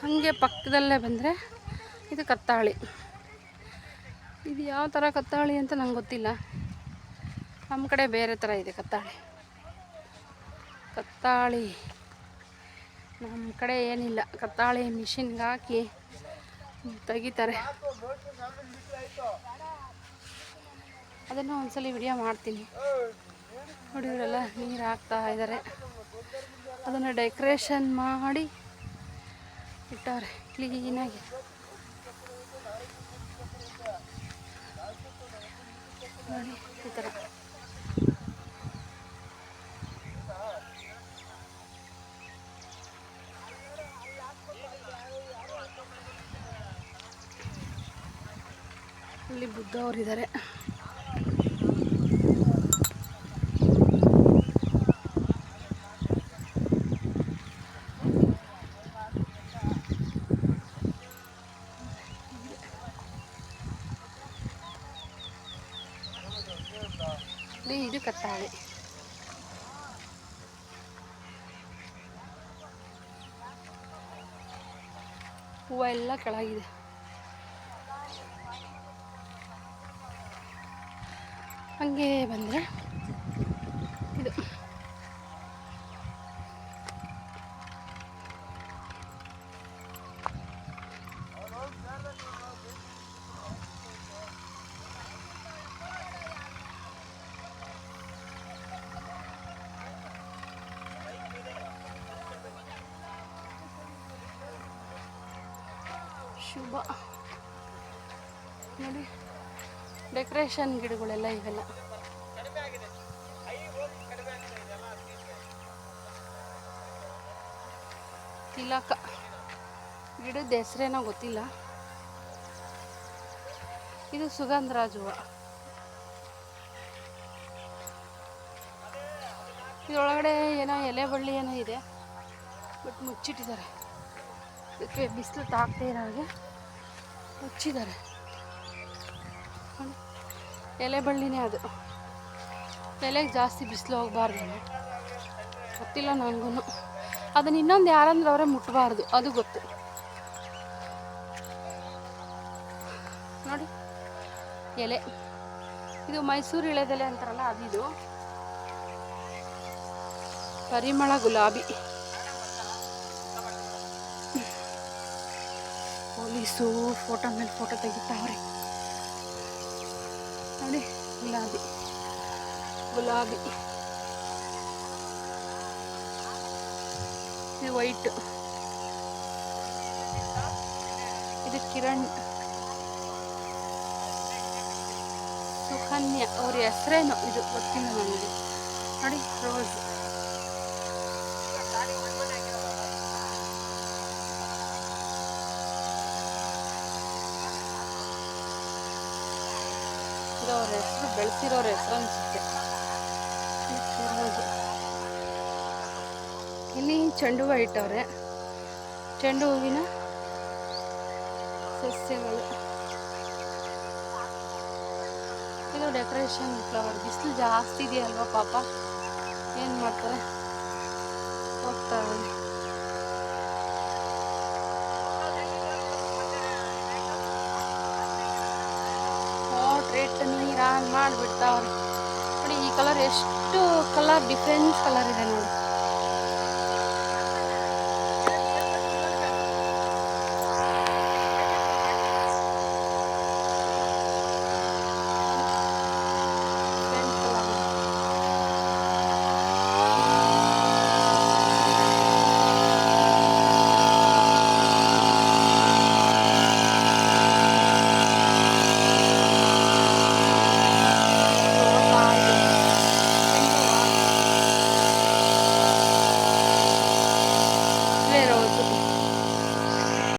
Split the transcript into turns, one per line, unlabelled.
ಹಾಗೆ ಪಕ್ಕದಲ್ಲೇ ಬಂದರೆ ಇದು ಕತ್ತಾಳಿ. ಇದು ಯಾವ ಥರ ಕತ್ತಾಳಿ ಅಂತ ನಂಗೆ ಗೊತ್ತಿಲ್ಲ. ನಮ್ಮ ಕಡೆ ಬೇರೆ ಥರ ಇದೆ ಕತ್ತಾಳಿ. ಕತ್ತಾಳಿ. ನಮ್ಮ ಕಡೆ ಏನಿಲ್ಲ. ಕತ್ತಾಳಿ ಮಿಷಿನ್ಗೆ ಹಾಕಿ ತೆಗಿತಾರೆ. ಅದನ್ನು ಒಂದ್ಸಲ ವಿಡಿಯೋ ಮಾಡ್ತೀನಿ. ಹುಡುಗರೆಲ್ಲ ನೀರು ಹಾಕ್ತಾ ಇದ್ದಾರೆ. ಅದನ್ನು ಡೆಕೋರೇಷನ್ ಮಾಡಿ ಇಟ್ಟವ್ರೆ ಕ್ಲೀನಾಗಿ ನೋಡಿ ಈ ಥರ. ಇಲ್ಲಿ ಬುದ್ಧ ಅವರಿದ್ದಾರೆ. ಇದು ಕತ್ತಾಳೆ ಹೂವು ಎಲ್ಲ ಕೆಳಗಿದೆ. ಹಂಗೆ ಬಂದರೆ ಇದು. ಶುಭ. ನೋಡಿ ಡೆಕೋರೇಷನ್ ಗಿಡಗಳೆಲ್ಲ ಇವೆಲ್ಲ. ತಿಲಕ. ಗಿಡದ ಹೆಸ್ರೇನೋ ಗೊತ್ತಿಲ್ಲ. ಇದು ಸುಗಂಧರಾಜ ಹೂವು ಇದರೊಳಗಡೆ ಏನೋ ಎಲೆ ಬಳ್ಳಿ ಏನೋ ಇದೆ, ಬಟ್ ಮುಚ್ಚಿಟ್ಟಿದ್ದಾರೆ. ಇದಕ್ಕೆ ಬಿಸಿಲು ತಾಕ್ದೇ ಇರೋ ಹಾಗೆ ಮುಚ್ಚಿದ್ದಾರೆ. ಎಲೆ ಬಳ್ಳಿನೇ ಅದು. ಎಲೆಗೆ ಜಾಸ್ತಿ ಬಿಸಿಲು ಹೋಗಬಾರ್ದು ಗೊತ್ತಿಲ್ಲ ನನಗೂ ಅದನ್ನು ಇನ್ನೊಂದು ಯಾರಂದ್ರೆ ಅವರೇ ಮುಟ್ಟಬಾರ್ದು ಅದು ಗೊತ್ತು. ನೋಡಿ, ಎಲೆ. ಇದು ಮೈಸೂರು ಇಳೆದೆಲೆ ಅಂತಾರಲ್ಲ, ಅದಿದು. ಪರಿಮಳ ಗುಲಾಬಿ. ಪೊಲೀಸು ಫೋಟೋ ಮೇಲೆ ಫೋಟೋ ತೆಗಿತಾವ್ರಿ ನೋಡಿ, ಗುಲಾಬಿ. ಗುಲಾಬಿ. ಇದು ವೈಟ್. ಇದು ಕಿರಣ್. ಸುಕನ್ಯಾ ಅವ್ರ ಹೆಸರೇನು ಇದು ಗೊತ್ತಿಲ್ಲ ನನಗೆ. ನೋಡಿ, ರೋಸ್. ಅವ್ರ ಹೆಸರು ಬೆಳೆಸಿರೋರ ಹೆಸರು ಅನಿಸುತ್ತೆ. ಇಲ್ಲಿ ಚೆಂಡು ಹೂವು ಇಟ್ಟವ್ರೆ. ಚೆಂಡು ಹೂವಿನ ಸಸ್ಯಗಳು. ಇದು ಡೆಕೋರೇಷನ್ ಫ್ಲವರ್ ಬಿಸಿಲು ಜಾಸ್ತಿ ಇದೆಯಲ್ವ ಪಾಪ? ಏನು ಮಾಡ್ತಾರೆ? ಹೋಗ್ತಾರೆ ರೇಟ್ ನೀರು ಆನ್ ನೋಡಿ ಈ ಕಲರ್ ಎಷ್ಟು ಕಲರ್ ಡಿಫ್ರೆಂಟ್ ಕಲರ್ ಇದೆ ನೋಡಿ.